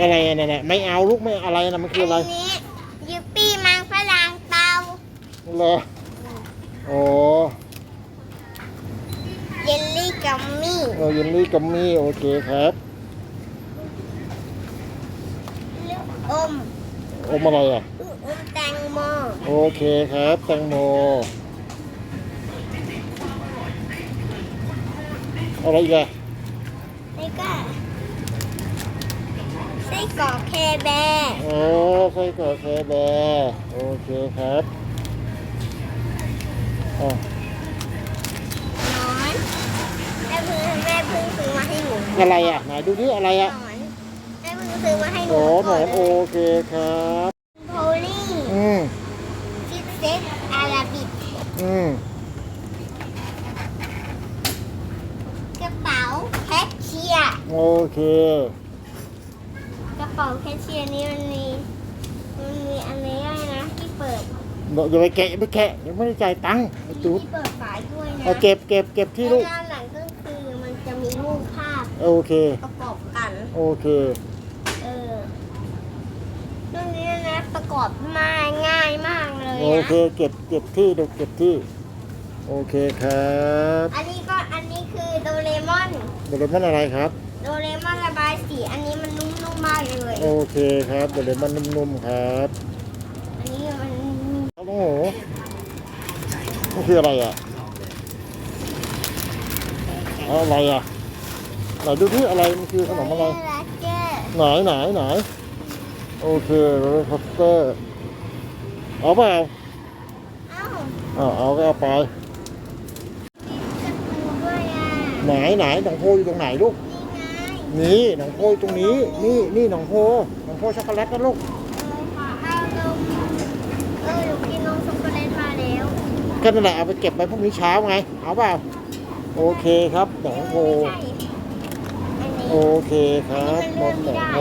อะไรอะเนี่ยเนี่ยไม่เอาลูกไม่อะไรนะมันคืออะไรนนี้ยูปี้มังฝรั่งเตาเหรอโอ้เยลลี่กัมมี่เออเยลลี่กัมมี่โอเคครับลูกอมอมอะไรอะลูกอมแตงโมโอเคครับแตงโมอะไรอีกอะแล้วก็ ไส้กรอกแคแบร์โอ้ไส้กรอกแคร์แบร์โอเคครับอ๋อหนอนแม่เพิ่งแม่เพิ่งซื้อมาให้หนูอะไรอะไหนดูที่อะไรหนอะอนแม่เพิ่งซื้อมาให้หนูโอ้หนอนก่โอเคครับ โพลี่อืมซิเซ็ตอาราบิกอืมกระเป๋าแคชเชียร์โอเค กระเป๋าแคชเชียร์นี้มันมีมันมีอันนี้ด้วยนะที่เปิดอย่าไปแกะอย่าไปแกะยังไม่ได้จ่ายตังค์ไอ้มีจุ๊บที่เปิดฝาด้วยนะเอาเก็บเก็บเก็บที่ลูกและด้านหลังก็คือมันจะมีรูปภาพโอเค ประกอบกัน โอเค เออเรื่องนี้นะประกอบมาง่ายมากเลยโอนะเคเก็บเก็บที่เดี๋ยวเก็บที่ โอเคครับอันนี้ก็อันนี้คือโดเรมอนโดเรมอนอะไรครับ โดเรมอนระบายสี อันนี้มันนุ่มๆมากเลย โอเคครับโดเรมอนนุ่มๆครับอันนี้มันโอ้โหนี่คืออะไรอะเอาอะไรอะไหนดูที่อะไรมันคือขนมอะไรแร็กเกอร์ไหนไหนไหนโอเคโรลคอสเตอร์เอาเปล่าเอ้าอ่าเอาก็เอาไปกระตูนด้วยอะไหนไหนหนองโพอยู่ตรงไหนลูก นี่ไงนี่หนองโพอยู่ตรงนี้ นี่นี่หนองโพหนองโพช็อกโกแลตนะลูกเออขอเอานมเออหนูกินนมช็อกโกแลตมาแล้วก็นั่นแหละเอาไปเก็บไว้พรุ่งนี้เช้าไง เอาเปล่า โอเคครับหนองโพไม่ใช่อันนี้ โอเคครับนมหนองโพ